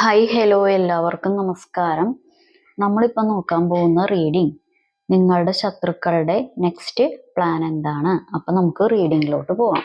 Hi hello എല്ലാവർക്കും നമസ്കാരം. നമ്മളിപ്പോൾ നോക്കാൻ പോകുന്ന റീഡിംഗ് നിങ്ങളുടെ ശത്രുക്കളുടെ നെക്സ്റ്റ് പ്ലാൻ എന്താണ്? അപ്പൊ നമുക്ക് റീഡിങ്ങിലോട്ട് പോവാം.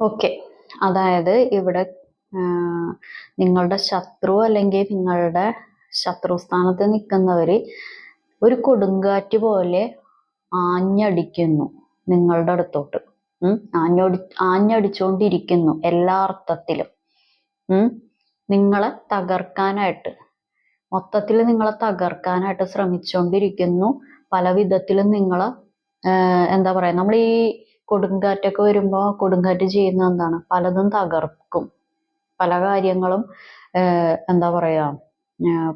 ഓക്കെ അതായത് ഇവിടെ നിങ്ങളുടെ ശത്രു അല്ലെങ്കിൽ നിങ്ങളുടെ ശത്രു സ്ഥാനത്ത് നിൽക്കുന്നവര് ഒരു കൊടുങ്കാറ്റ് പോലെ ആഞ്ഞടിക്കുന്നു നിങ്ങളുടെ അടുത്തോട്ട്. ആഞ്ഞടി ആഞ്ഞടിച്ചുകൊണ്ടിരിക്കുന്നു എല്ലാ അർത്ഥത്തിലും. നിങ്ങളെ തകർക്കാനായിട്ട്. മൊത്തത്തിൽ നിങ്ങളെ തകർക്കാനായിട്ട് ശ്രമിച്ചുകൊണ്ടിരിക്കുന്നു പല വിധത്തിലും നിങ്ങളെ എന്താ പറയാ നമ്മൾ ഈ കൊടുങ്കാറ്റൊക്കെ വരുമ്പോൾ കൊടുങ്കാറ്റ് ചെയ്യുന്ന എന്താണ്? പലതും തകർക്കും. പല കാര്യങ്ങളും എന്താ പറയാ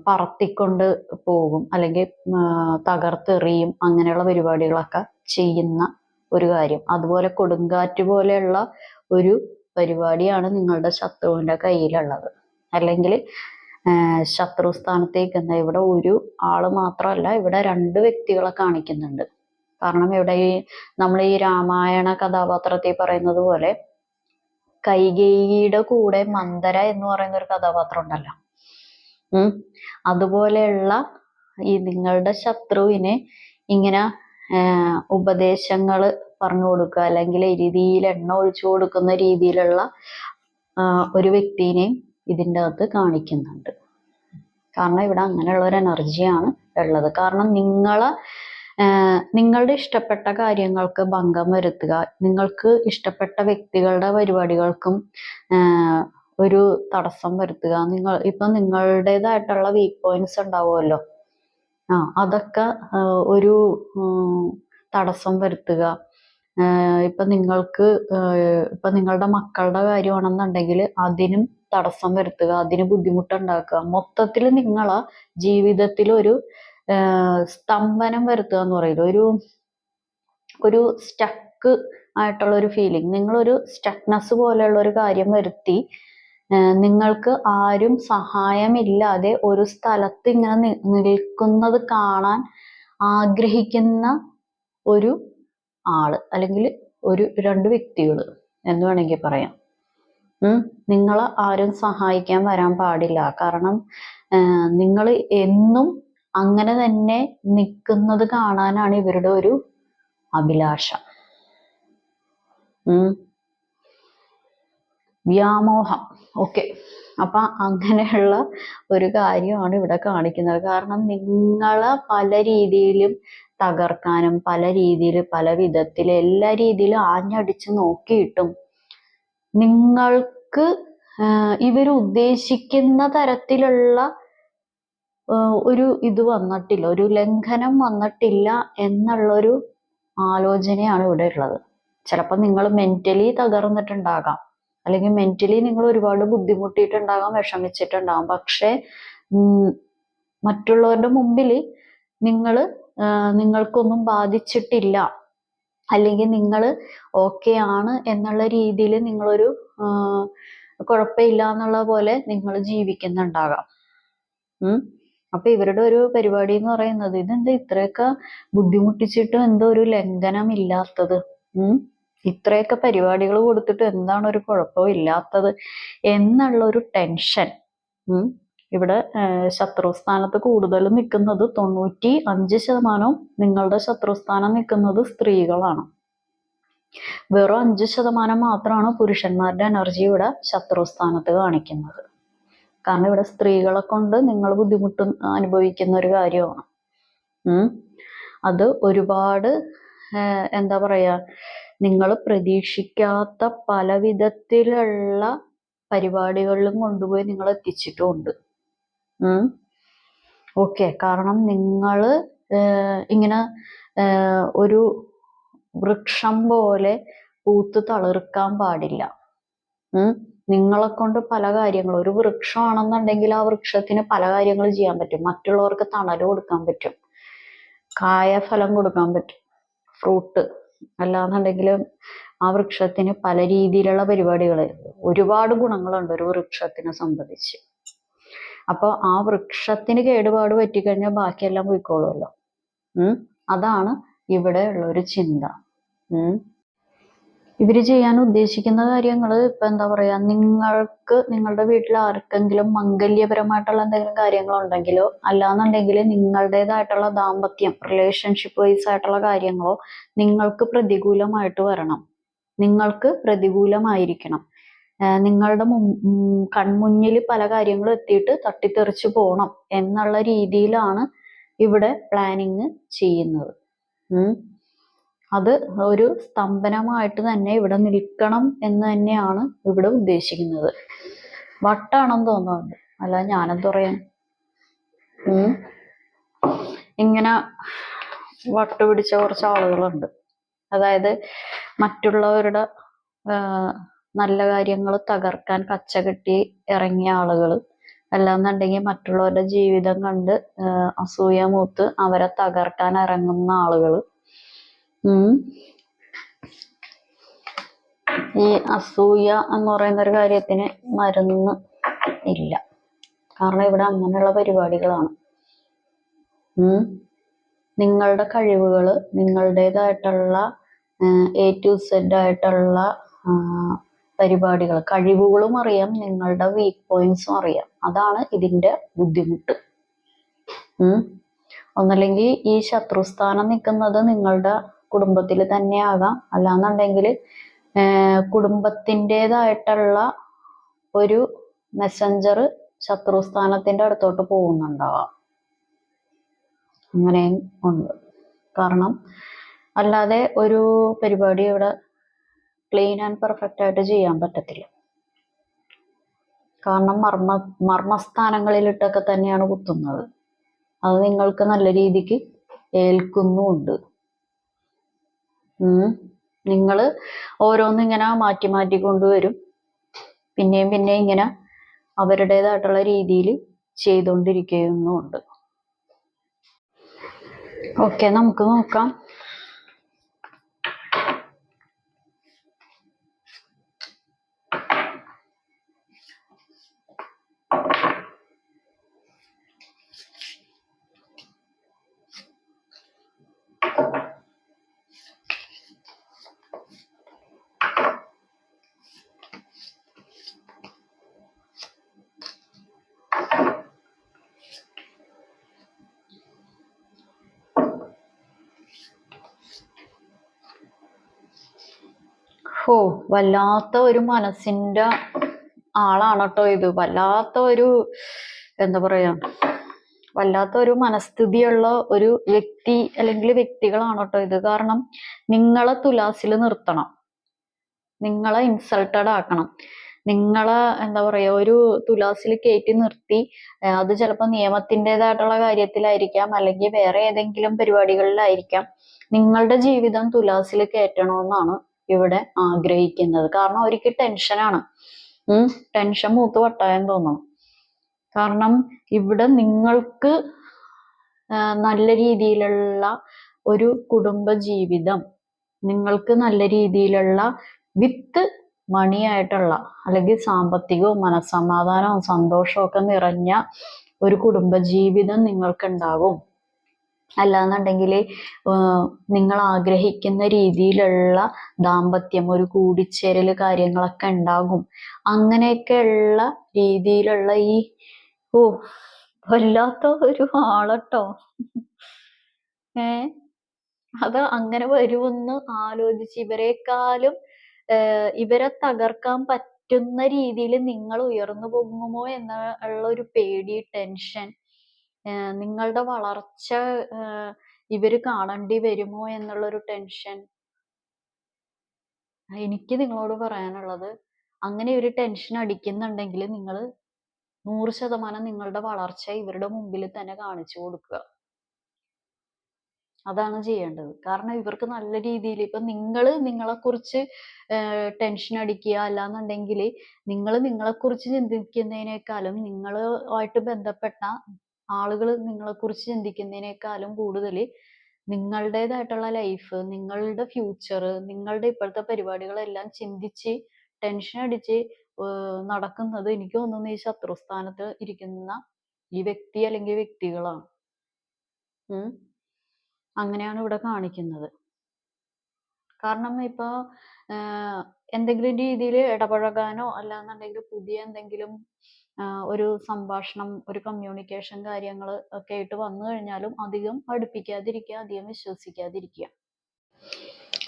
പറത്തിക്കൊണ്ട് പോകും. അല്ലെങ്കിൽ തകർത്തെറിയും അങ്ങനെയുള്ള പരിപാടികളൊക്കെ ചെയ്യുന്ന ഒരു കാര്യം. അതുപോലെ കൊടുങ്കാറ്റ് പോലെയുള്ള ഒരു പരിപാടിയാണ് നിങ്ങളുടെ ശത്രുവിന്റെ കയ്യിലുള്ളത്. അല്ലെങ്കിൽ ശത്രു സ്ഥാനത്തേക്ക് എന്താ ഇവിടെ ഒരു ആൾ മാത്രമല്ല ഇവിടെ രണ്ട് വ്യക്തികളെ കാണിക്കുന്നുണ്ട്. കാരണം ഇവിടെ ഈ നമ്മൾ ഈ രാമായണ കഥാപാത്രത്തിൽ പറയുന്നത് പോലെ കൈകേയിയുടെ കൂടെ മന്ദര എന്ന് പറയുന്ന ഒരു കഥാപാത്രം ഉണ്ടല്ലോ. അതുപോലെയുള്ള ഈ നിങ്ങളുടെ ശത്രുവിന് ഇങ്ങനെ ഉപദേശങ്ങൾ പറഞ്ഞു കൊടുക്കുക അല്ലെങ്കിൽ രീതിയിൽ എണ്ണ ഒഴിച്ചു കൊടുക്കുന്ന രീതിയിലുള്ള ഒരു വ്യക്തിനെയും ഇതിന്റെ അകത്ത് കാണിക്കുന്നുണ്ട്. കാരണം ഇവിടെ അങ്ങനെയുള്ള ഒരു എനർജിയാണ് ഉള്ളത്. കാരണം നിങ്ങളെ നിങ്ങളുടെ ഇഷ്ടപ്പെട്ട കാര്യങ്ങൾക്ക് ഭംഗം വരുത്തുക നിങ്ങൾക്ക് ഇഷ്ടപ്പെട്ട വ്യക്തികളുടെ പരിപാടികൾക്കും ഒരു തടസ്സം വരുത്തുക. നിങ്ങൾ ഇപ്പൊ നിങ്ങളുടേതായിട്ടുള്ള വീക്ക് പോയിന്റ്സ് ഉണ്ടാവുമല്ലോ. ആ അതൊക്കെ ഒരു തടസ്സം വരുത്തുക. ഇപ്പൊ നിങ്ങൾക്ക് ഇപ്പൊ നിങ്ങളുടെ മക്കളുടെ കാര്യമാണെന്നുണ്ടെങ്കിൽ അതിനും തടസ്സം വരുത്തുക അതിന് ബുദ്ധിമുട്ടുണ്ടാക്കുക. മൊത്തത്തിൽ നിങ്ങളെ ജീവിതത്തിൽ ഒരു സ്തംഭനം വരുത്തുക എന്ന് പറയുന്നത് ഒരു ഒരു സ്റ്റക്ക് ആയിട്ടുള്ള ഒരു ഫീലിംഗ് നിങ്ങളൊരു സ്റ്റക്നെസ് പോലെയുള്ള ഒരു കാര്യം വരുത്തി നിങ്ങൾക്ക് ആരും സഹായമില്ലാതെ ഒരു സ്ഥലത്ത് ഇങ്ങനെ നിൽക്കുന്നത് കാണാൻ ആഗ്രഹിക്കുന്ന ഒരു ആൾ അല്ലെങ്കിൽ ഒരു രണ്ട് വ്യക്തികൾ എന്ന് വേണമെങ്കിൽ പറയാം. നിങ്ങൾ ആരും സഹായിക്കാൻ വരാൻ പാടില്ല. കാരണം നിങ്ങൾ എന്നും അങ്ങനെ തന്നെ നിൽക്കുന്നത് കാണാനാണ് ഇവരുടെ ഒരു അഭിലാഷം. വ്യാമോഹം. ഓക്കെ അപ്പൊ അങ്ങനെയുള്ള ഒരു കാര്യമാണ് ഇവിടെ കാണിക്കുന്നത്. കാരണം നിങ്ങളെ പല രീതിയിലും തകർക്കാനും പല രീതിയിൽ പല വിധത്തിൽ എല്ലാ രീതിയിലും ആഞ്ഞടിച്ച് നോക്കിയിട്ടും നിങ്ങൾക്ക് ഇവർ ഉദ്ദേശിക്കുന്ന തരത്തിലുള്ള ഒരു ഇത് വന്നിട്ടില്ല ഒരു ലംഘനം വന്നിട്ടില്ല എന്നുള്ളൊരു ആലോചനയാണ് ഇവിടെ ഉള്ളത്. ചിലപ്പോൾ നിങ്ങൾ മെന്റലി തകർന്നിട്ടുണ്ടാകാം. അല്ലെങ്കിൽ മെന്റലി നിങ്ങൾ ഒരുപാട് ബുദ്ധിമുട്ടിയിട്ടുണ്ടാകാം വിഷമിച്ചിട്ടുണ്ടാകാം. പക്ഷേ മറ്റുള്ളവരുടെ മുമ്പിൽ നിങ്ങൾ നിങ്ങൾക്കൊന്നും ബാധിച്ചിട്ടില്ല. അല്ലെങ്കിൽ നിങ്ങൾ ഓക്കെ ആണ് എന്നുള്ള രീതിയിൽ നിങ്ങളൊരു കുഴപ്പമില്ല എന്നുള്ള പോലെ നിങ്ങൾ ജീവിക്കുന്നുണ്ടാകാം. അപ്പൊ ഇവരുടെ ഒരു പരിപാടി എന്ന് പറയുന്നത് ഇതെന്താ ഇത്രയൊക്കെ ബുദ്ധിമുട്ടിച്ചിട്ടും എന്തോ ഒരു ലംഘനം ഇല്ലാത്തത്? ഉം. ഇത്രയൊക്കെ പരിപാടികൾ കൊടുത്തിട്ട് എന്താണ് ഒരു കുഴപ്പവും ഇല്ലാത്തത് എന്നുള്ള ഒരു ടെൻഷൻ ഇവിടെ ശത്രുസ്ഥാനത്ത് കൂടുതൽ നിൽക്കുന്നത് തൊണ്ണൂറ്റി അഞ്ച് ശതമാനവും നിങ്ങളുടെ ശത്രുസ്ഥാനം നിൽക്കുന്നത് സ്ത്രീകളാണ്. വെറും അഞ്ച് ശതമാനം മാത്രമാണ് പുരുഷന്മാരുടെ എനർജി ഇവിടെ ശത്രുസ്ഥാനത്ത് കാണിക്കുന്നത്. കാരണം ഇവിടെ സ്ത്രീകളെ കൊണ്ട് നിങ്ങൾ ബുദ്ധിമുട്ട് അനുഭവിക്കുന്ന ഒരു കാര്യമാണ്. അത് ഒരുപാട് എന്താ പറയാ നിങ്ങൾ പ്രതീക്ഷിക്കാത്ത പല വിധത്തിലുള്ള പരിപാടികളിലും കൊണ്ടുപോയി നിങ്ങൾ എത്തിച്ചിട്ടുമുണ്ട് ഓക്കെ. കാരണം നിങ്ങൾ ഇങ്ങനെ ഒരു വൃക്ഷം പോലെ പൂത്ത് തളിർക്കാൻ പാടില്ല. നിങ്ങളെ കൊണ്ട് പല കാര്യങ്ങളും ഒരു വൃക്ഷമാണെന്നുണ്ടെങ്കിൽ ആ വൃക്ഷത്തിന് പല കാര്യങ്ങൾ ചെയ്യാൻ പറ്റും. മറ്റുള്ളവർക്ക് തണൽ കൊടുക്കാൻ പറ്റും. കായ ഫലം കൊടുക്കാൻ പറ്റും. ഫ്രൂട്ട്. അല്ലാന്നുണ്ടെങ്കിൽ ആ വൃക്ഷത്തിന് പല രീതിയിലുള്ള പരിപാടികൾ ഒരുപാട് ഗുണങ്ങളുണ്ട് ഒരു വൃക്ഷത്തിനെ സംബന്ധിച്ച്. അപ്പോൾ ആ വൃക്ഷത്തിന് കേടുപാട് പറ്റിക്കഴിഞ്ഞാൽ ബാക്കിയെല്ലാം പോയിക്കോളുമല്ലോ. അതാണ് ഇവിടെ ഉള്ള ഒരു ചിന്ത ഇവർ ചെയ്യാൻ ഉദ്ദേശിക്കുന്ന കാര്യങ്ങൾ ഇപ്പൊ എന്താ പറയാ നിങ്ങൾക്ക് നിങ്ങളുടെ വീട്ടിൽ ആർക്കെങ്കിലും മംഗല്യപരമായിട്ടുള്ള എന്തെങ്കിലും കാര്യങ്ങൾ ഉണ്ടെങ്കിലോ അല്ലാന്നുണ്ടെങ്കിൽ നിങ്ങളുടേതായിട്ടുള്ള ദാമ്പത്യം റിലേഷൻഷിപ്പ് വൈസ് ആയിട്ടുള്ള കാര്യങ്ങളോ നിങ്ങൾക്ക് പ്രതികൂലമായിട്ട് വരണം. നിങ്ങൾക്ക് പ്രതികൂലമായിരിക്കണം. നിങ്ങളുടെ കൺമുന്നിൽ പല കാര്യങ്ങളും എത്തിയിട്ട് തട്ടിത്തെറിച്ച് പോകണം എന്നുള്ള രീതിയിലാണ് ഇവിടെ പ്ലാനിങ് ചെയ്യുന്നത്. അത് ഒരു സ്തംഭനമായിട്ട് തന്നെ ഇവിടെ നിൽക്കണം എന്ന് തന്നെയാണ് ഇവിടെ ഉദ്ദേശിക്കുന്നത്. വട്ടാണെന്ന് തോന്നുന്നുണ്ട്. അല്ല ഞാനെന്ത് പറയാൻ? ഇങ്ങനെ വട്ട് പിടിച്ച കുറച്ച് ആളുകളുണ്ട്. അതായത് മറ്റുള്ളവരുടെ നല്ല കാര്യങ്ങൾ തകർക്കാൻ കച്ച കെട്ടി ഇറങ്ങിയ ആളുകൾ അല്ലാന്നുണ്ടെങ്കിൽ മറ്റുള്ളവരുടെ ജീവിതം കണ്ട് അസൂയ മൂത്ത് അവരെ തകർക്കാൻ ഇറങ്ങുന്ന ആളുകൾ ഈ അസൂയ എന്ന് പറയുന്ന ഒരു കാര്യത്തിന് മരുന്ന് ഇല്ല. കാരണം ഇവിടെ അങ്ങനെയുള്ള പരിപാടികളാണ്. നിങ്ങളുടെ കഴിവുകൾ നിങ്ങളുടേതായിട്ടുള്ള എ ടു സെഡ് ആയിട്ടുള്ള പരിപാടികൾ കഴിവുകളും അറിയാം നിങ്ങളുടെ വീക്ക് പോയിന്റ്സും അറിയാം. അതാണ് ഇതിന്റെ ബുദ്ധിമുട്ട്. ഒന്നല്ലെങ്കിൽ ഈ ശത്രുസ്ഥാനം നിൽക്കുന്നത് നിങ്ങളുടെ കുടുംബത്തിൽ തന്നെ ആകാം. അല്ലാന്നുണ്ടെങ്കിൽ കുടുംബത്തിന്റെതായിട്ടുള്ള ഒരു മെസ്സഞ്ചർ ശത്രുസ്ഥാനത്തിന്റെ അടുത്തോട്ട് പോകുന്നുണ്ടാവാം. അങ്ങനെയും ഉണ്ട്. കാരണം അല്ലാതെ ഒരു പരിപാടി ഇവിടെ ക്ലീൻ ആൻഡ് പെർഫെക്റ്റ് ആയിട്ട് ചെയ്യാൻ പറ്റത്തില്ല. കാരണം മർമ്മ മർമ്മസ്ഥാനങ്ങളിലിട്ടൊക്കെ തന്നെയാണ് കുത്തുന്നത്. അത് നിങ്ങൾക്ക് നല്ല രീതിക്ക് ഏൽക്കുന്നുമുണ്ട്. നിങ്ങൾ ഓരോന്നിങ്ങനെ മാറ്റി മാറ്റി കൊണ്ടുവരും. പിന്നെയും പിന്നെ ഇങ്ങനെ അവരുടേതായിട്ടുള്ള രീതിയിൽ ചെയ്തുകൊണ്ടിരിക്കുന്നുമുണ്ട് ഓക്കെ നമുക്ക് നോക്കാം. ഓ വല്ലാത്ത ഒരു മനസ്സിന്റെ ആളാണ് കേട്ടോ ഇത്. വല്ലാത്ത ഒരു എന്താ പറയാ വല്ലാത്ത ഒരു മനസ്ഥിതിയുള്ള ഒരു വ്യക്തി അല്ലെങ്കിൽ വ്യക്തികളാണ് കേട്ടോ ഇത്. കാരണം നിങ്ങളെ തുലാസിൽ നിർത്തണം. നിങ്ങളെ ഇൻസൾട്ടഡ് ആക്കണം. നിങ്ങളെ എന്താ പറയാ ഒരു തുലാസിൽ കയറ്റി നിർത്തി അത് ചിലപ്പോൾ നിയമത്തിന്റെതായിട്ടുള്ള കാര്യത്തിലായിരിക്കാം അല്ലെങ്കിൽ വേറെ ഏതെങ്കിലും പരിപാടികളിലായിരിക്കാം. നിങ്ങളുടെ ജീവിതം തുലാസിൽ കയറ്റണമെന്നാണ് ഇവിടെ ആഗ്രഹിക്കുന്നത്. കാരണം അവർക്ക് ടെൻഷനാണ് ഉം ടെൻഷൻ മൂത്ത് വട്ടായം തോന്നണം. കാരണം ഇവിടെ നിങ്ങൾക്ക് നല്ല രീതിയിലുള്ള ഒരു കുടുംബ ജീവിതം നിങ്ങൾക്ക് നല്ല രീതിയിലുള്ള വിത്ത് മണിയായിട്ടുള്ള അല്ലെങ്കിൽ സാമ്പത്തികവും മനസ്സമാധാനവും സന്തോഷവും ഒക്കെ നിറഞ്ഞ ഒരു കുടുംബജീവിതം നിങ്ങൾക്കുണ്ടാകും. അല്ലാന്നുണ്ടെങ്കിൽ നിങ്ങൾ ആഗ്രഹിക്കുന്ന രീതിയിലുള്ള ദാമ്പത്യം ഒരു കൂടിച്ചേരൽ കാര്യങ്ങളൊക്കെ ഉണ്ടാകും. അങ്ങനെയൊക്കെയുള്ള രീതിയിലുള്ള ഈ ഓ വല്ലാത്ത ഒരു ആളട്ടോ. ഏ അത് അങ്ങനെ വരുമെന്ന് ആലോചിച്ച് ഇവരെക്കാളും ഇവരെ തകർക്കാൻ പറ്റുന്ന രീതിയിൽ നിങ്ങൾ ഉയർന്നു പോകുമോ എന്നുള്ള ഒരു പേടി ടെൻഷൻ. നിങ്ങളുടെ വളർച്ച ഇവർ കാണേണ്ടി വരുമോ എന്നുള്ളൊരു ടെൻഷൻ. എനിക്ക് നിങ്ങളോട് പറയാനുള്ളത് അങ്ങനെ ഒരു ടെൻഷൻ അടിക്കുന്നുണ്ടെങ്കിൽ നിങ്ങൾ നൂറ് ശതമാനം നിങ്ങളുടെ വളർച്ച ഇവരുടെ മുമ്പിൽ തന്നെ കാണിച്ചു കൊടുക്കുക. അതാണ് ചെയ്യേണ്ടത്. കാരണം ഇവർക്ക് നല്ല രീതിയിൽ ഇപ്പൊ നിങ്ങൾ നിങ്ങളെക്കുറിച്ച് ടെൻഷൻ അടിക്കുക അല്ലാന്നുണ്ടെങ്കിൽ നിങ്ങൾ നിങ്ങളെക്കുറിച്ച് ചിന്തിക്കുന്നതിനേക്കാളും നിങ്ങളുമായിട്ട് ബന്ധപ്പെട്ട ആളുകൾ നിങ്ങളെക്കുറിച്ച് ചിന്തിക്കുന്നതിനേക്കാളും കൂടുതൽ നിങ്ങളുടേതായിട്ടുള്ള ലൈഫ് നിങ്ങളുടെ ഫ്യൂച്ചർ നിങ്ങളുടെ ഇപ്പോഴത്തെ പരിപാടികളെല്ലാം ചിന്തിച്ച് ടെൻഷൻ അടിച്ച് നടക്കുന്നത് എനിക്ക് തോന്നുന്നു ഈ ശത്രുസ്ഥാനത്ത് ഇരിക്കുന്ന ഈ വ്യക്തി അല്ലെങ്കിൽ വ്യക്തികളാണ്. അങ്ങനെയാണ് ഇവിടെ കാണിക്കുന്നത്. കാരണം ഇപ്പൊ എന്തെങ്കിലും രീതിയിൽ ഇടപഴകാനോ അല്ലാന്നുണ്ടെങ്കിൽ പുതിയ എന്തെങ്കിലും ഒരു സംഭാഷണം ഒരു കമ്മ്യൂണിക്കേഷൻ കാര്യങ്ങൾ ഒക്കെ ആയിട്ട് വന്നു കഴിഞ്ഞാലും അധികം അടുപ്പിക്കാതിരിക്കുക അധികം വിശ്വസിക്കാതിരിക്കുക.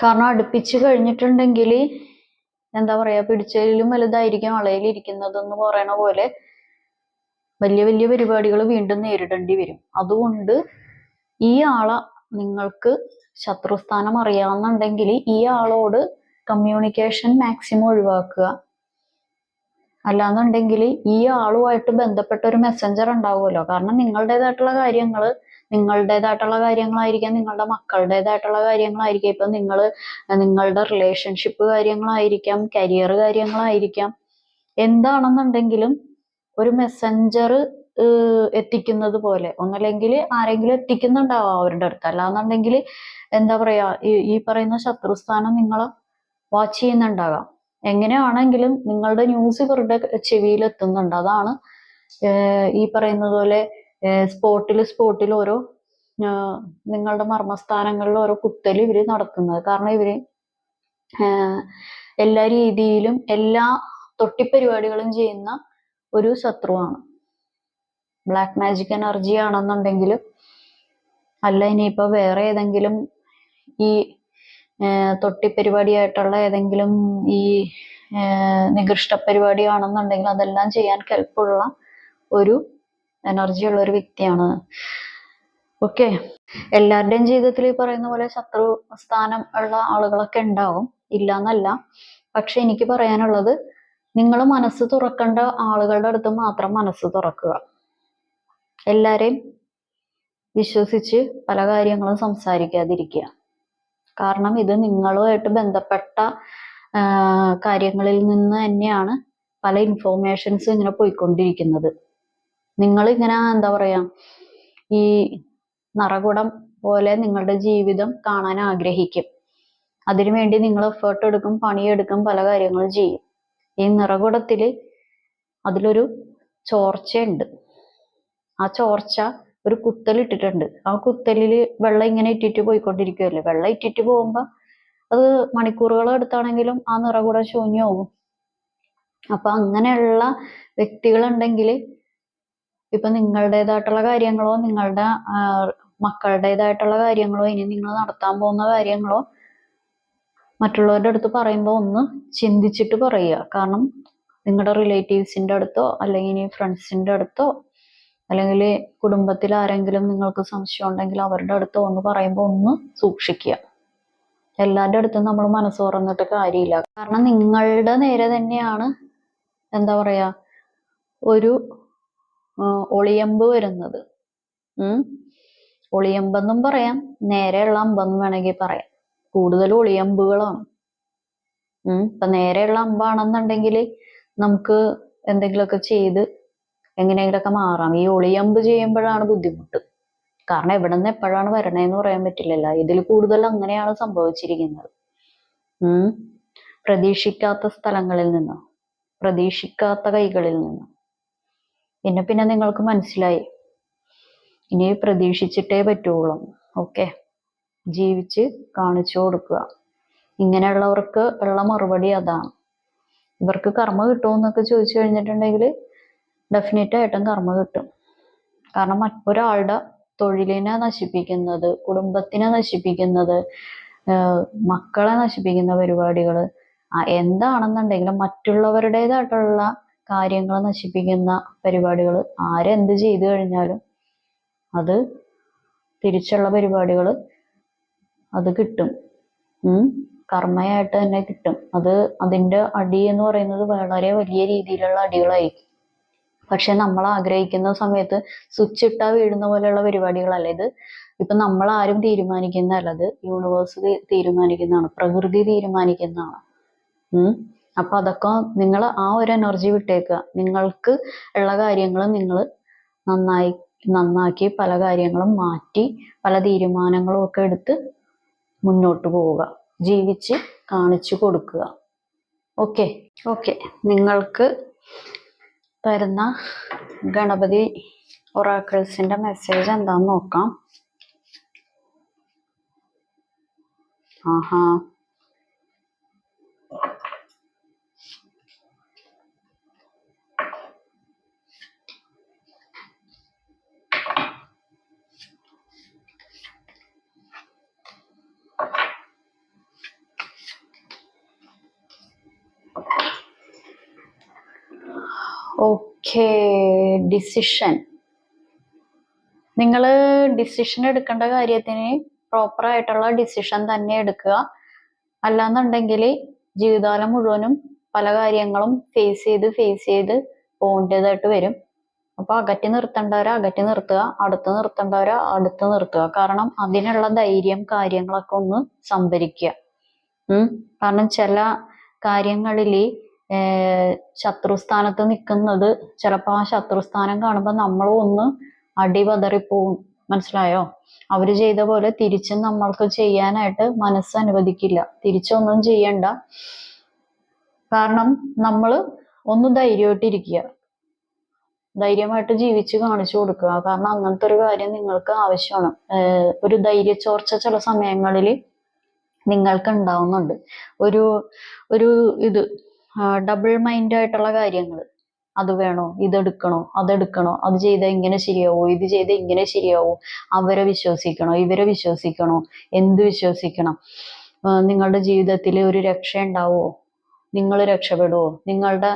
കാരണം അടുപ്പിച്ച് കഴിഞ്ഞിട്ടുണ്ടെങ്കിൽ എന്താ പറയാ പിടിച്ചതിലും വലുതായിരിക്കും അളയിലിരിക്കുന്നതെന്ന് പറയണ പോലെ വലിയ വലിയ പരിപാടികൾ വീണ്ടും നേരിടേണ്ടി വരും. അതുകൊണ്ട് ഈ ആളെ നിങ്ങൾക്ക് ശത്രുസ്ഥാനം അറിയാവുന്നുണ്ടെങ്കിൽ ഈ ആളോട് കമ്മ്യൂണിക്കേഷൻ മാക്സിമം ഒഴിവാക്കുക. അല്ലാന്നുണ്ടെങ്കിൽ ഈ ആളുമായിട്ട് ബന്ധപ്പെട്ട ഒരു മെസ്സഞ്ചർ ഉണ്ടാവുമല്ലോ. കാരണം നിങ്ങളുടേതായിട്ടുള്ള കാര്യങ്ങൾ നിങ്ങളുടേതായിട്ടുള്ള കാര്യങ്ങളായിരിക്കാം നിങ്ങളുടെ മക്കളുടേതായിട്ടുള്ള കാര്യങ്ങളായിരിക്കാം. ഇപ്പം നിങ്ങൾ നിങ്ങളുടെ റിലേഷൻഷിപ്പ് കാര്യങ്ങളായിരിക്കാം കരിയർ കാര്യങ്ങളായിരിക്കാം. എന്താണെന്നുണ്ടെങ്കിലും ഒരു മെസ്സഞ്ചർ എത്തിക്കുന്നത് പോലെ ഒന്നല്ലെങ്കിൽ ആരെങ്കിലും എത്തിക്കുന്നുണ്ടാവാം അവരുടെ അടുത്ത്. അല്ലാന്നുണ്ടെങ്കിൽ എന്താ പറയാ ഈ പറയുന്ന ശത്രുസ്ഥാനം നിങ്ങളെ വാച്ച് ചെയ്യുന്നുണ്ടാകാം. എങ്ങനെയാണെങ്കിലും നിങ്ങളുടെ ന്യൂസ് ഇവരുടെ ചെവിയിൽ എത്തുന്നുണ്ട് അതാണ് ഈ പറയുന്നത് പോലെ സ്പോട്ടിൽ സ്പോട്ടിൽ ഓരോ നിങ്ങളുടെ മർമ്മസ്ഥാനങ്ങളിൽ ഓരോ കുത്തൽ ഇവർ നടത്തുന്നത്. കാരണം ഇവർ എല്ലാ രീതിയിലും എല്ലാ തൊട്ടിപ്പരിപാടികളും ചെയ്യുന്ന ഒരു ശത്രുവാണ്. ബ്ലാക്ക് മാജിക് എനർജി ആണെന്നുണ്ടെങ്കിൽ അല്ല ഇനിയിപ്പോ വേറെ ഏതെങ്കിലും ഈ ഏർ തൊട്ടിപ്പരിപാടിയായിട്ടുള്ള ഏതെങ്കിലും ഈ നികൃഷ്ട പരിപാടി ആണെന്നുണ്ടെങ്കിൽ അതെല്ലാം ചെയ്യാൻ കെൽപ്പുള്ള ഒരു എനർജി ഉള്ള ഒരു വ്യക്തിയാണ്. ഓക്കെ. എല്ലാവരുടെയും ജീവിതത്തിൽ ഈ പറയുന്ന പോലെ ശത്രു സ്ഥാനം ഉള്ള ആളുകളൊക്കെ ഉണ്ടാവും. ഇല്ല എന്നല്ല പക്ഷെ എനിക്ക് പറയാനുള്ളത് നിങ്ങൾ മനസ്സ് തുറക്കേണ്ട ആളുകളുടെ അടുത്ത് മാത്രം മനസ്സ് തുറക്കുക. എല്ലാരെയും വിശ്വസിച്ച് പല കാര്യങ്ങളും സംസാരിക്കാതിരിക്കുക. കാരണം ഇത് നിങ്ങളുമായിട്ട് ബന്ധപ്പെട്ട കാര്യങ്ങളിൽ നിന്ന് തന്നെയാണ് പല ഇൻഫോർമേഷൻസും ഇങ്ങനെ പോയിക്കൊണ്ടിരിക്കുന്നത്. നിങ്ങൾ ഇങ്ങനെ എന്താ പറയാ ഈ നറകുടം പോലെ നിങ്ങളുടെ ജീവിതം കാണാൻ ആഗ്രഹിക്കും. അതിനുവേണ്ടി നിങ്ങൾ എഫേർട്ട് എടുക്കും പണിയെടുക്കും പല കാര്യങ്ങളും ചെയ്യും. ഈ നിറകുടത്തിൽ അതിലൊരു ചോർച്ചയുണ്ട്. ആ ചോർച്ച ഒരു കുത്തൽ ഇട്ടിട്ടുണ്ട്. ആ കുത്തലിൽ വെള്ളം ഇങ്ങനെ ഇറ്റിറ്റ് പോയിക്കൊണ്ടിരിക്കുകയല്ലേ വെള്ളം ഇറ്റിറ്റ് പോകുമ്പോ അത് മണിക്കൂറുകൾ എടുത്താണെങ്കിലും ആ നിറകുടം ശൂന്യം പോകും. അപ്പൊ അങ്ങനെയുള്ള വ്യക്തികളുണ്ടെങ്കിൽ ഇപ്പൊ നിങ്ങളുടേതായിട്ടുള്ള കാര്യങ്ങളോ നിങ്ങളുടെ മക്കളുടേതായിട്ടുള്ള കാര്യങ്ങളോ ഇനി നിങ്ങൾ നടത്താൻ പോകുന്ന കാര്യങ്ങളോ മറ്റുള്ളവരുടെ അടുത്ത് പറയുമ്പോൾ ഒന്ന് ചിന്തിച്ചിട്ട് പറയുക. കാരണം നിങ്ങളുടെ റിലേറ്റീവ്സിന്റെ അടുത്തോ അല്ലെങ്കിൽ ഫ്രണ്ട്സിന്റെ അടുത്തോ അല്ലെങ്കിൽ കുടുംബത്തിൽ ആരെങ്കിലും നിങ്ങൾക്ക് സംശയം ഉണ്ടെങ്കിൽ അവരുടെ അടുത്ത് ഒന്ന് പറയുമ്പോൾ ഒന്ന് സൂക്ഷിക്കുക. എല്ലാവരുടെ അടുത്തും നമ്മൾ മനസ്സ് തുറന്നിട്ട് കാര്യമില്ല. കാരണം നിങ്ങളുടെ നേരെ തന്നെയാണ് എന്താ പറയുക ഒരു ഒളിയമ്പ് വരുന്നത്. ഒളിയമ്പെന്നും പറയാം നേരെയുള്ള അമ്പെന്നും വേണമെങ്കിൽ പറയാം. കൂടുതൽ ഒളിയമ്പുകളാണ്. ഇപ്പൊ നേരെയുള്ള അമ്പാണെന്നുണ്ടെങ്കിൽ നമുക്ക് എന്തെങ്കിലുമൊക്കെ ചെയ്ത് എങ്ങനെയെങ്കിലുമൊക്കെ മാറാം. ഈ ഒളിയമ്പ് ചെയ്യുമ്പോഴാണ് ബുദ്ധിമുട്ട്. കാരണം എവിടെ നിന്ന് എപ്പോഴാണ് വരണേന്ന് പറയാൻ പറ്റില്ലല്ലോ. ഇതിൽ കൂടുതൽ അങ്ങനെയാണ് സംഭവിച്ചിരിക്കുന്നത്. ഉം. പ്രതീക്ഷിക്കാത്ത സ്ഥലങ്ങളിൽ നിന്ന് പ്രതീക്ഷിക്കാത്ത കൈകളിൽ നിന്ന്. പിന്നെ പിന്നെ നിങ്ങൾക്ക് മനസ്സിലായി. ഇനി പ്രതീക്ഷിച്ചിട്ടേ പറ്റുള്ളൂ ഓക്കെ. ജീവിച്ച് കാണിച്ചു കൊടുക്കുക. ഇങ്ങനെയുള്ളവർക്ക് ഉള്ള മറുപടി അതാണ്. ഇവർക്ക് കർമ്മ കിട്ടുമെന്നൊക്കെ ചോദിച്ചു കഴിഞ്ഞിട്ടുണ്ടെങ്കിൽ ഡെഫിനറ്റ് ആയിട്ടും കർമ്മ കിട്ടും. കാരണം മറ്റൊരാളുടെ തൊഴിലിനെ നശിപ്പിക്കുന്നത് കുടുംബത്തിനെ നശിപ്പിക്കുന്നത് മക്കളെ നശിപ്പിക്കുന്ന പരിപാടികൾ എന്താണെന്നുണ്ടെങ്കിലും മറ്റുള്ളവരുടേതായിട്ടുള്ള കാര്യങ്ങൾ നശിപ്പിക്കുന്ന പരിപാടികൾ ആരെന്ത് ചെയ്തു കഴിഞ്ഞാലും അത് തിരിച്ചുള്ള പരിപാടികൾ അത് കിട്ടും. കർമ്മയായിട്ട് തന്നെ കിട്ടും. അത് അതിന്റെ അടി എന്ന് പറയുന്നത് വളരെ വലിയ രീതിയിലുള്ള അടികളായിരിക്കും. പക്ഷെ നമ്മൾ ആഗ്രഹിക്കുന്ന സമയത്ത് സ്വിച്ച് ഇട്ടാ വീഴുന്ന പോലെയുള്ള പരിപാടികളല്ല ഇത്. ഇപ്പൊ നമ്മൾ ആരും തീരുമാനിക്കുന്നതല്ല അത് യൂണിവേഴ്സ് തീരുമാനിക്കുന്നതാണ്. പ്രകൃതി തീരുമാനിക്കുന്നതാണ്. ഉം. അപ്പൊ അതൊക്കെ നിങ്ങൾ ആ ഒരു എനർജി വിട്ടേക്കുക. നിങ്ങൾക്ക് ഉള്ള കാര്യങ്ങൾ നിങ്ങൾ നന്നായി നന്നാക്കി പല കാര്യങ്ങളും മാറ്റി പല തീരുമാനങ്ങളും ഒക്കെ എടുത്ത് മുന്നോട്ട് പോവുക. ജീവിച്ച് കാണിച്ചു കൊടുക്കുക. ഓക്കെ. ഓക്കെ. നിങ്ങൾക്ക് തരുന്ന ഗണപതി ഒറാക്കിൾസിന്റെ മെസ്സേജ് എന്താന്ന് നോക്കാം. ആഹാ. ഓക്കെ ഡിസിഷൻ നിങ്ങൾ ഡിസിഷൻ എടുക്കേണ്ട കാര്യത്തിന് പ്രോപ്പർ ആയിട്ടുള്ള ഡിസിഷൻ തന്നെ എടുക്കുക. അല്ലാന്നുണ്ടെങ്കിൽ ജീവിതകാലം മുഴുവനും പല കാര്യങ്ങളും ഫേസ് ചെയ്ത് ഫേസ് ചെയ്ത് പോകേണ്ടതായിട്ട് വരും. അപ്പോൾ അകറ്റി നിർത്തേണ്ടവരെ അകറ്റി നിർത്തുക അടുത്ത് നിർത്തേണ്ടവരെ അടുത്ത് നിർത്തുക. കാരണം അതിനുള്ള ധൈര്യം കാര്യങ്ങളൊക്കെ ഒന്ന് സംഭരിക്കുക. കാരണം ചില കാര്യങ്ങളിൽ ശത്രുസ്ഥാനത്ത് നിൽക്കുന്നത് ചിലപ്പോൾ ആ ശത്രുസ്ഥാനം കാണുമ്പോൾ നമ്മളും ഒന്ന് അടിപതറിപ്പോവും മനസ്സിലായോ? അവർ ചെയ്ത പോലെ തിരിച്ചും നമ്മൾക്ക് ചെയ്യാനായിട്ട് മനസ്സ് അനുവദിക്കില്ല. തിരിച്ചൊന്നും ചെയ്യണ്ട. കാരണം നമ്മൾ ഒന്ന് ധൈര്യമായിട്ടിരിക്കുക. ധൈര്യമായിട്ട് ജീവിച്ച് കാണിച്ചു കൊടുക്കുക. കാരണം അങ്ങനത്തെ ഒരു കാര്യം നിങ്ങൾക്ക് ആവശ്യമാണ്. ഒരു ധൈര്യച്ചോർച്ച ചില സമയങ്ങളിൽ നിങ്ങൾക്ക് ഉണ്ടാവുന്നുണ്ട്. ഒരു ഒരു ഇത് ഡബിൾ മൈൻഡ് ആയിട്ടുള്ള കാര്യങ്ങൾ അത് വേണോ? ഇതെടുക്കണോ? അതെടുക്കണോ? അത് ചെയ്താൽ ഇങ്ങനെ ശരിയാവോ? ഇത് ചെയ്താൽ ഇങ്ങനെ ശരിയാവോ? അവരെ വിശ്വസിക്കണോ? ഇവരെ വിശ്വസിക്കണോ? എന്ത് വിശ്വസിക്കണം? നിങ്ങളുടെ ജീവിതത്തിൽ ഒരു രക്ഷ ഉണ്ടാവുമോ നിങ്ങൾ രക്ഷപ്പെടുവോ? നിങ്ങളുടെ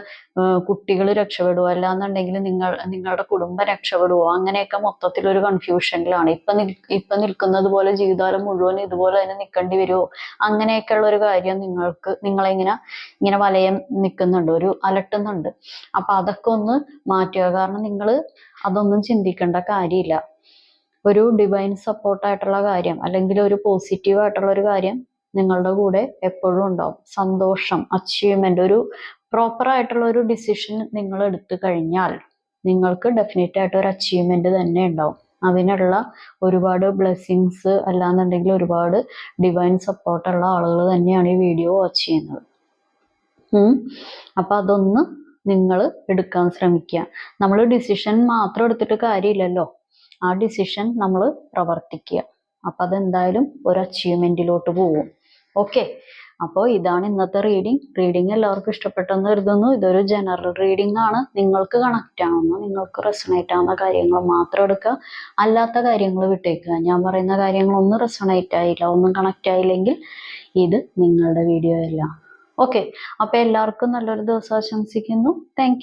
കുട്ടികൾ രക്ഷപ്പെടുവോ? അല്ലാന്നുണ്ടെങ്കിൽ നിങ്ങൾ നിങ്ങളുടെ കുടുംബം രക്ഷപ്പെടുവോ? അങ്ങനെയൊക്കെ മൊത്തത്തിൽ ഒരു കൺഫ്യൂഷനിലാണ് ഇപ്പൊ ഇപ്പൊ നിൽക്കുന്നത് പോലെ ജീവിതകാലം മുഴുവൻ ഇതുപോലെ തന്നെ നിൽക്കേണ്ടി വരുമോ അങ്ങനെയൊക്കെയുള്ള ഒരു കാര്യം നിങ്ങൾക്ക് നിങ്ങളിങ്ങനെ ഇങ്ങനെ വലയം നിൽക്കുന്നുണ്ട്. ഒരു അലട്ടുന്നുണ്ട്. അപ്പൊ അതൊക്കെ ഒന്ന് മാറ്റുക. കാരണം നിങ്ങൾ അതൊന്നും ചിന്തിക്കേണ്ട കാര്യമില്ല. ഒരു ഡിവൈൻ സപ്പോർട്ടായിട്ടുള്ള കാര്യം അല്ലെങ്കിൽ ഒരു പോസിറ്റീവ് ആയിട്ടുള്ള ഒരു കാര്യം നിങ്ങളുടെ കൂടെ എപ്പോഴും ഉണ്ടാവും. സന്തോഷം അച്ചീവ്മെന്റ് ഒരു പ്രോപ്പർ ആയിട്ടുള്ള ഒരു ഡിസിഷൻ നിങ്ങൾ എടുത്തു കഴിഞ്ഞാൽ നിങ്ങൾക്ക് ഡെഫിനറ്റ് ആയിട്ട് ഒരു അച്ചീവ്മെന്റ് തന്നെ ഉണ്ടാവും. അതിനുള്ള ഒരുപാട് ബ്ലെസ്സിങ്സ് അല്ലാന്നുണ്ടെങ്കിൽ ഒരുപാട് ഡിവൈൻ സപ്പോർട്ടുള്ള ആളുകൾ തന്നെയാണ് ഈ വീഡിയോ വാച്ച് ചെയ്യുന്നത്. അപ്പൊ അതൊന്ന് നിങ്ങൾ എടുക്കാൻ ശ്രമിക്കുക. നമ്മൾ ഡിസിഷൻ മാത്രം എടുത്തിട്ട് കാര്യമില്ലല്ലോ. ആ ഡിസിഷൻ നമ്മൾ പ്രവർത്തിക്കുക. അപ്പൊ അതെന്തായാലും ഒരു അച്ചീവ്മെന്റിലോട്ട് പോകും. ഓക്കെ അപ്പോൾ ഇതാണ് ഇന്നത്തെ റീഡിംഗ് റീഡിംഗ് എല്ലാവർക്കും ഇഷ്ടപ്പെട്ടെന്ന് കരുതുന്നു. ഇതൊരു ജനറൽ റീഡിംഗ് ആണ്. നിങ്ങൾക്ക് കണക്റ്റ് ആവുന്ന നിങ്ങൾക്ക് റെസണേറ്റ് ആവുന്ന കാര്യങ്ങൾ മാത്രം എടുക്കുക. അല്ലാത്ത കാര്യങ്ങൾ വിട്ടേക്കുക. ഞാൻ പറയുന്ന കാര്യങ്ങളൊന്നും റെസണേറ്റ് ആയില്ല ഒന്നും കണക്റ്റ് ആയില്ലെങ്കിൽ ഇത് നിങ്ങളുടെ വീഡിയോ അല്ല. ഓക്കെ അപ്പോൾ എല്ലാവർക്കും നല്ലൊരു ദിവസം ആശംസിക്കുന്നു. താങ്ക്